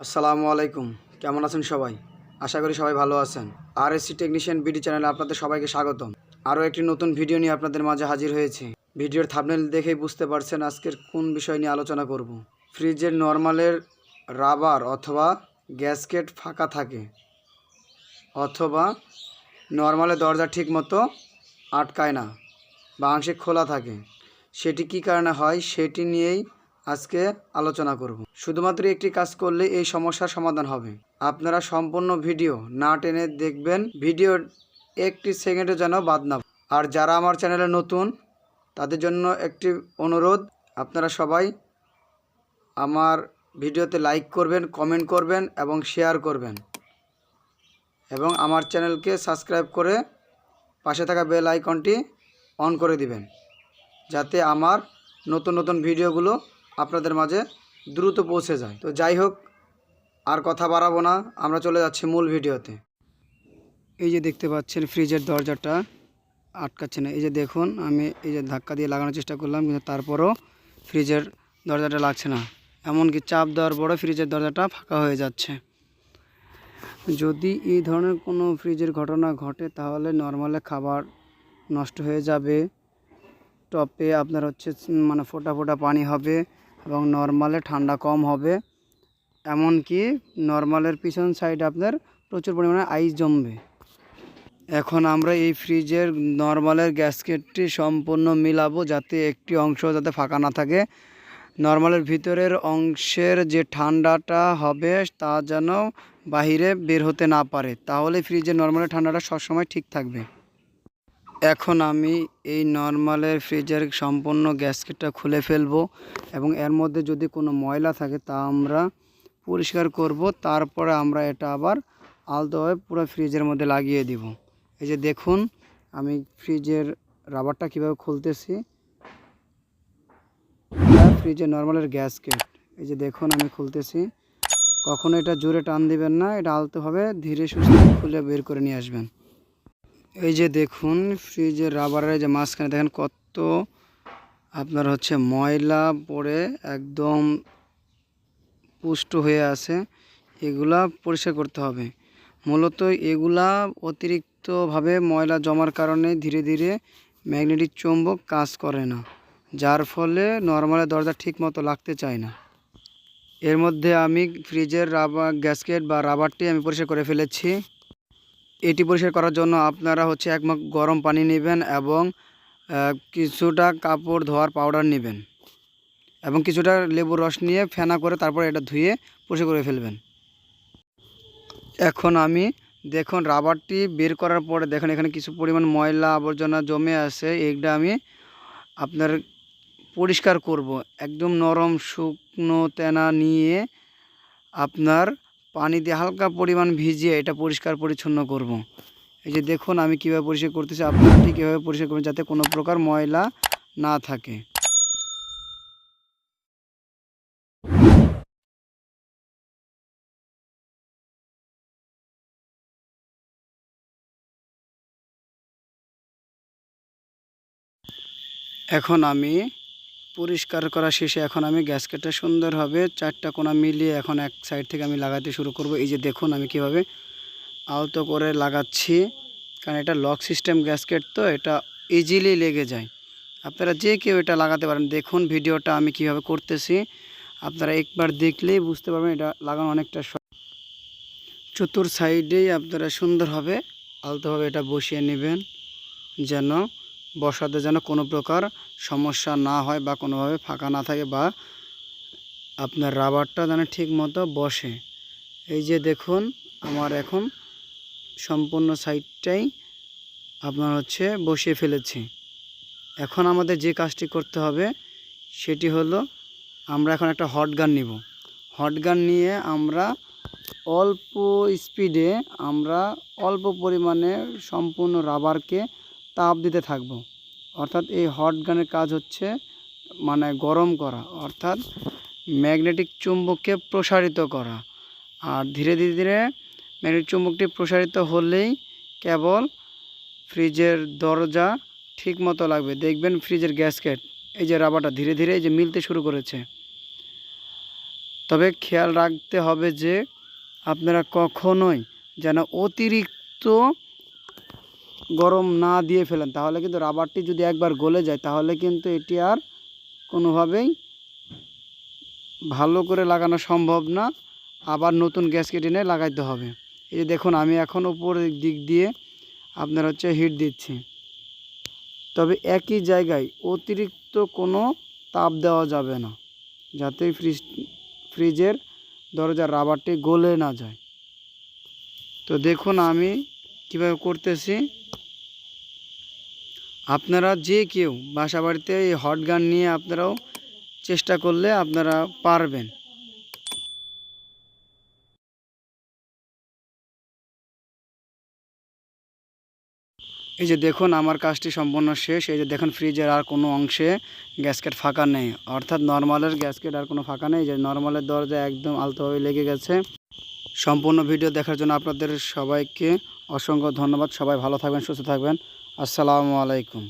আসসালামু আলাইকুম। কেমন আছেন সবাই? আশা করি সবাই ভালো আছেন। আর এসসি টেকনিশিয়ান বিডি চ্যানেলে আপনাদের সবাইকে স্বাগতম। আরও একটি নতুন ভিডিও নিয়ে আপনাদের মাঝে হাজির হয়েছে। ভিডিওর থাবনেল দেখেই বুঝতে পারছেন আজকের কোন বিষয় নিয়ে আলোচনা করব। ফ্রিজের নর্মালের রাবার অথবা গ্যাসকেট ফাঁকা থাকে অথবা নর্মালে দরজা ঠিক মতো আটকায় না বা আংশিক খোলা থাকে। সেটি কী কারণে হয়? সেটি নিয়েই আজকে আলোচনা করব। শুধুমাত্র একটি কাজ করলে এই সমস্যার সমাধান হবে। আপনারা সম্পূর্ণ ভিডিও না টেনে দেখবেন। ভিডিও একটি সেকেন্ডে যেন বাদ না আর যারা আমার চ্যানেলে নতুন, তাদের জন্য একটি অনুরোধ, আপনারা সবাই আমার ভিডিওতে লাইক করবেন, কমেন্ট করবেন এবং শেয়ার করবেন। এবং আমার চ্যানেলকে সাবস্ক্রাইব করে পাশে থাকা বেল আইকনটি অন করে দিবেন। যাতে আমার নতুন নতুন ভিডিওগুলো আপনাদের মাঝে দ্রুত পৌঁছে যায়। তো যাই হোক, আর কথা বাড়াবো না, আমরা চলে যাচ্ছি মূল ভিডিওতে। এই যে দেখতে পাচ্ছেন ফ্রিজের দরজাটা, আটকাচ্ছে না। এই যে দেখুন, আমি এই যে ধাক্কা দিয়ে লাগানোর চেষ্টা করলাম, কিন্তু তারপরও ফ্রিজের দরজাটা লাগছে না। এমনকি চাপ দেওয়ার পরে ফ্রিজের দরজাটা ফাঁকা হয়ে যাচ্ছে। যদি এই ধরনের কোনো ফ্রিজের ঘটনা ঘটে, তাহলে নর্মালে খাবার নষ্ট হয়ে যাবে। টপে আপনার হচ্ছে মানে ফোটা ফোটা পানি হবে। এবং নর্মালে ঠান্ডা কম হবে। এমনকি নর্মালের পিছন সাইডে আপনার প্রচুর পরিমাণে আইস জমবে। এখন আমরা এই ফ্রিজের নর্মালের গ্যাসকেটটি সম্পূর্ণ মিলাবো যাতে একটি অংশ যাতে ফাঁকা না থাকে। নর্মালের ভিতরের অংশের যে ঠান্ডাটা হবে তা যেন বাহিরে বের হতে না পারে। তাহলে ফ্রিজের নর্মালের ঠান্ডাটা সবসময় ঠিক থাকবে। এখন আমি এই নর্মালের ফ্রিজের সম্পূর্ণ গ্যাসকেটটা খুলে ফেলব এবং এর মধ্যে যদি কোনো ময়লা থাকে তা আমরা পরিষ্কার করব। তারপরে আমরা এটা আবার আলতোভাবে পুরো ফ্রিজের মধ্যে লাগিয়ে দিব। এই যে দেখুন, আমি ফ্রিজের রাবারটা কীভাবে খুলতেছি। ফ্রিজের নর্মালের গ্যাসকেট। এই যে দেখুন, আমি খুলতেছি। কখনো এটা জোরে টান দিবেন না, এটা আলতোভাবে ধীরে সুস্থে খুলে বের করে নিয়ে আসবেন। এই যে দেখুন, ফ্রিজের রাবারের যে মাঝখানে দেখেন কত আপনার হচ্ছে ময়লা পড়ে একদম পুষ্ট হয়ে আছে। এগুলা পরিষ্কার করতে হবে। মূলত এগুলা অতিরিক্তভাবে ময়লা জমার কারণে ধীরে ধীরে ম্যাগনেটিক চুম্বক কাজ করে না, যার ফলে নর্মালের দরজা ঠিক মতো লাগতে চায় না। এর মধ্যে আমি ফ্রিজের রাবার, গ্যাসকেট বা রাবারটি আমি পরিষ্কার করে ফেলেছি। এটি পরিষ্কার করার জন্য আপনারা হচ্ছে এক মগ গরম পানি নেবেন এবং কিছুটা কাপড় ধোয়ার পাউডার নেবেন এবং কিছুটা লেবুর রস নিয়ে ফেনা করে তারপর এটা ধুয়ে পরিষ্কার করে ফেলবেন। এখন আমি দেখুন রাবারটি বের করার পরে দেখুন এখানে কিছু পরিমাণ ময়লা আবর্জনা জমে আছে, এইটা আমি আপনার পরিষ্কার করব। একদম নরম, শুকনো তেনা নিয়ে আপনার পানি দিয়ে হালকা পরিমাণ ভিজিয়ে এটা পরিষ্কার পরিচ্ছন্ন করব। এই যে দেখুন আমি কীভাবে পরিষ্কার করতেছি, আপনারা ঠিক কীভাবে পরিষ্কার করবেন যাতে কোনো প্রকার ময়লা না থাকে এখন আমি পরিষ্কার করা শেষে এখন আমি গ্যাসকেটটা সুন্দরভাবে চারটা কোণা মিলিয়ে এখন এক সাইড থেকে আমি লাগাতে শুরু করব এই যে দেখুন আমি কীভাবে আলতো করে লাগাচ্ছি, কারণ এটা লক সিস্টেম গ্যাসকেট তো, এটা ইজিলি লেগে যায় আপনারা যে কেউ এটা লাগাতে পারেন, দেখুন ভিডিওটা আমি কীভাবে করতেছি আপনারা একবার দেখলেই বুঝতে পারবেন এটা লাগানো অনেকটা। চতুর সাইডেই আপনারা সুন্দরভাবে আলতোভাবে এটা বসিয়ে নেবেন যেন বসাতে যেন কোনো প্রকার সমস্যা না হয় বা কোনোভাবে ফাঁকা না থাকে বা আপনার রাবারটা যেন ঠিক মতো বসে। এই যে দেখুন, আমার এখন সম্পূর্ণ সাইডটাই আপনার হচ্ছে বসিয়ে ফেলেছি। এখন আমাদের যে কাজটি করতে হবে, সেটি হলো আমরা এখন একটা হট গান নিব। হট গান নিয়ে আমরা অল্প স্পিডে আমরা অল্প পরিমাণে সম্পূর্ণ রাবারকে তাপ দিতে থাকব। অর্থাৎ এই হট গানের কাজ হচ্ছে মানে গরম করা, অর্থাৎ ম্যাগনেটিক চুম্বককে প্রসারিত করা। আর ধীরে ধীরে ধীরে ম্যাগনেটিক চুম্বকটি প্রসারিত হলেই কেবল ফ্রিজের দরজা ঠিক মতো লাগবে। দেখবেন ফ্রিজের গ্যাসকেট, এই যে রাবারটা ধীরে ধীরে এই যে মিলতে শুরু করেছে। তবে খেয়াল রাখতে হবে যে আপনারা কখনোই যেন অতিরিক্ত গরম না দিয়ে ফেলেন, তাহলে কিন্তু রাবারটি যদি একবার গলে যায়, তাহলে কিন্তু এটি আর কোনোভাবেই ভালো করে লাগানো সম্ভব না। আবার নতুন গ্যাসকেট এনে লাগাইতে হবে। এই দেখুন, আমি এখন উপরের দিক দিয়ে আপনার হচ্ছে হিট দিচ্ছি। তবে একই জায়গায় অতিরিক্ত কোনো তাপ দেওয়া যাবে না, যাতে ফ্রিজ, ফ্রিজের দরজার রাবারটি গলে না যায়। তো দেখুন, আমি কীভাবে করতেছি। আপনারা যে কেউ বাসা বাড়িতে এই হট গান নিয়ে আপনারাও চেষ্টা করলে আপনারা পারবেন। এই যে দেখুন, আমার কাজটি সম্পূর্ণ শেষ। এই যে দেখুন, ফ্রিজের আর কোনো অংশে গ্যাসকেট ফাঁকা নেই। অর্থাৎ নর্মালের গ্যাসকেট আর কোনো ফাঁকা নেই। যে নর্মালের দরজা একদম আলতোভাবে লেগে গেছে। সম্পূর্ণ ভিডিও দেখার জন্য আপনাদের সবাইকে অসংখ্য ধন্যবাদ। সবাই ভালো থাকবেন, সুস্থ থাকবেন। আসসালামু আলাইকুম।